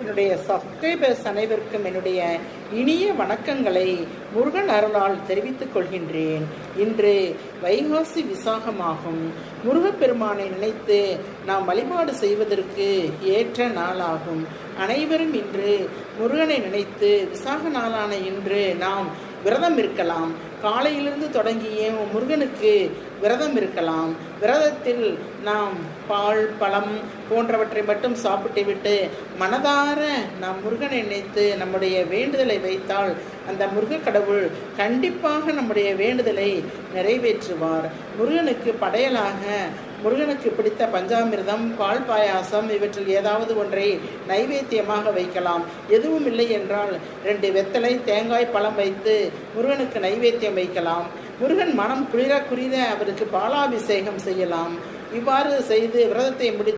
என்னுடைய சப்ஸ்கிரைபர்ஸ் அனைவருக்கும் என்னுடைய இனிய வணக்கங்களை முருகன் அருளால் தெரிவித்துக் கொள்கின்றேன். இன்று வைகாசி விசாகமாகும். முருகப்பெருமானை நினைத்து நாம் வழிபாடு செய்வதற்கு ஏற்ற நாளாகும். அனைவரும் இன்று முருகனை நினைத்து விசாக நாளான இன்று நாம் விரதம் இருக்கலாம். காலையிலிருந்து தொடங்கிய முருகனுக்கு விரதம் இருக்கலாம். விரதத்தில் நாம் பால் பழம் போன்றவற்றை மட்டும் சாப்பிட்டு விட்டு மனதார நாம் முருகனை நினைத்து நம்முடைய வேண்டுதலை வைத்தால் அந்த முருக கடவுள் கண்டிப்பாக நம்முடைய வேண்டுதலை நிறைவேற்றுவார். முருகனுக்கு படையலாக முருகனுக்கு பிடித்த பஞ்சாமிர்தம் பால் பாயாசம் இவற்றில் ஏதாவது ஒன்றை நைவேத்தியமாக வைக்கலாம். எதுவும் இல்லை என்றால் ரெண்டு வெத்தலை தேங்காய் பழம் வைத்து முருகனுக்கு நைவேத்தியம் வைக்கலாம். முருகன் மனம் குளிர குளிர அவருக்கு பாலாபிஷேகம் செய்யலாம். இவ்வாறு செய்து விரதத்தை முடி